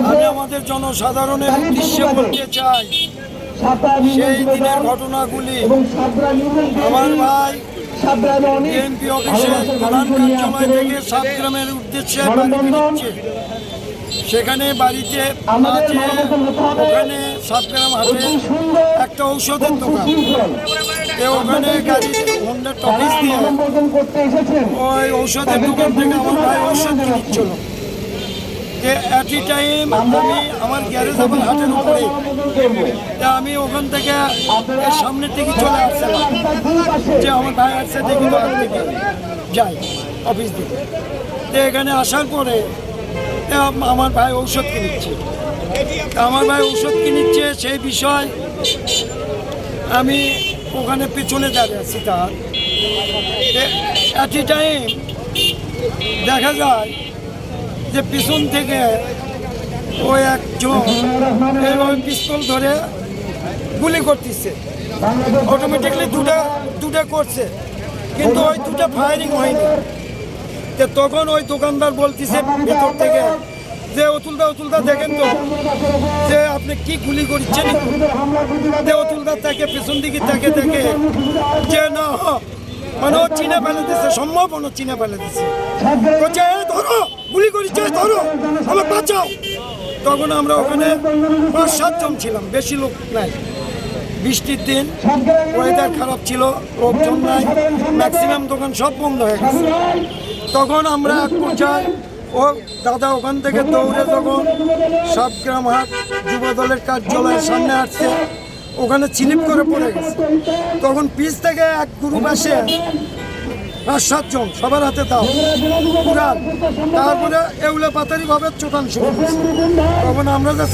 আমি আমাদের জনসাধারণের উদ্দেশ্যে বলতে চাই। সেই দিনের ঘটনাগুলি আমার ভাই বিএনপি অফিসের প্রধান কার্যালয় থেকে সাতগ্রামের উদ্দেশ্যে সেখানে বাড়িতে আছে ওখানে সাতগ্রাম হাটে একটা ঔষধের দোকান। ওখানে গাড়ি হোন্ডা টপিস দিয়ে ওই ঔষধের দোকান থেকে আমার ভাই ঔষধ কিনছিল অ্যাট এ টাইম আমি আমার গ্যারেজ আমার হাটের উপরে, তা আমি ওখান থেকে এর সামনের থেকে চলে আসছিলাম যে আমার ভাই আসছে দেখি হাট থেকে, যাই অফিস থেকে তো এখানে আসার পরে আমার ভাই ঔষধ কিনিচ্ছে তা আমার ভাই ঔষধ কিনিচ্ছে সেই বিষয় আমি ওখানে পেছনে দাঁড়িয়ে আছি তার। অ্যাট টাইম দেখা যায় যে পিছন থেকে ওই একজন এরকম পিস্তল ধরে গুলি করতেছে। অটোমেটিকলি দুটা দুটা করছে। কিন্তু ওই দুটা ফায়ারিং হয়নি। তো তখন ওই দোকানদার বলতেছে ভেতর থেকে যে, অতুলদা অতুলদা, দেখেন তো যে আপনি কি গুলি করছেন? যে অতুলদা তাকে পেছন দিকে তাকে দেখে যে, না মানে ও চিনে ফেলে দিচ্ছে সম্ভব ও চিনে ফেলে দিচ্ছে বলছে "এ, ধরো গুলি করিচ্ছে ধরো আমার বাঁচাও। তখন আমরা ওখানে পাঁচ সাতজন ছিলাম বেশি লোক নাই। বৃষ্টির দিন ওয়েদার খারাপ ছিল লোকজন নাই ম্যাক্সিমাম দোকান সব বন্ধ হয়ে গেছে। তখন আমরা এক পর্যায়ে ও দাদা ওখান থেকে দৌড়ে যখন সাতগ্রাম হাট যুব দলের কার্যালয়ের সামনে আসছে ওখানে চিলিপ করে পড়ে গেছে। তখন পিস থেকে এক গ্রুপ আসে পাঁচ সাতজন, সবার হাতে দাও কুরান তারপরে এগুলো পাতারি ভাবে চোটান শুরু তখন আমরা যে